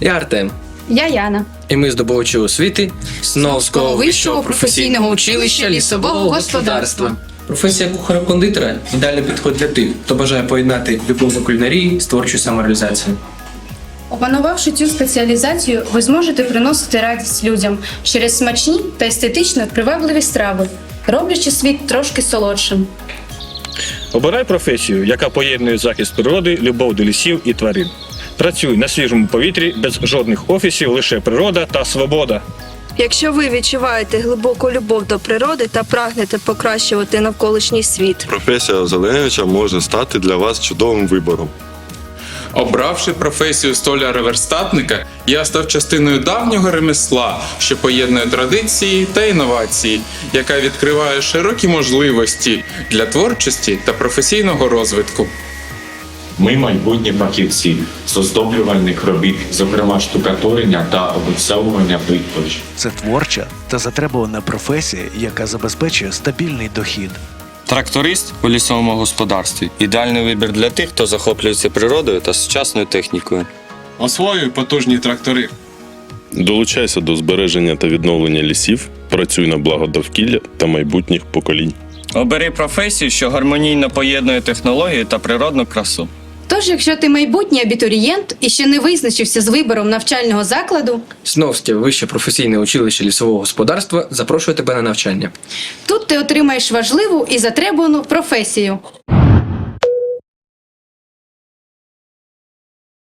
Я Артем. Я Яна. І ми здобувачі освіти Сновського вищого професійного училища лісового господарства. Професія кухаря-кондитера ідеальний підход для тих, хто бажає поєднати любов до кулінарії з творчою самореалізацією. Опанувавши цю спеціалізацію, ви зможете приносити радість людям через смачні та естетично привабливі страви, роблячи світ трошки солодшим. Обирай професію, яка поєднує захист природи, любов до лісів і тварин. Працюй на свіжому повітрі без жодних офісів, лише природа та свобода. Якщо ви відчуваєте глибоку любов до природи та прагнете покращувати навколишній світ, Професія озеленювача може стати для вас чудовим вибором. Обравши професію столяра-верстатника, я став частиною давнього ремесла, що поєднує традиції та інновації, яка відкриває широкі можливості для творчості та професійного розвитку. Ми майбутні фахівці з оздоблювальних робіт, зокрема штукатурення та облицовування плитовищ. Це творча та затребувана професія, яка забезпечує стабільний дохід. Тракторист у лісовому господарстві ідеальний вибір для тих, хто захоплюється природою та сучасною технікою. Освоюй потужні трактори. Долучайся до збереження та відновлення лісів, працюй на благо довкілля та майбутніх поколінь. Обери професію, що гармонійно поєднує технологію та природну красу. Тож, якщо ти майбутній абітурієнт і ще не визначився з вибором навчального закладу, Сновське вище професійне училище лісового господарства запрошує тебе на навчання. тут ти отримаєш важливу і затребувану професію.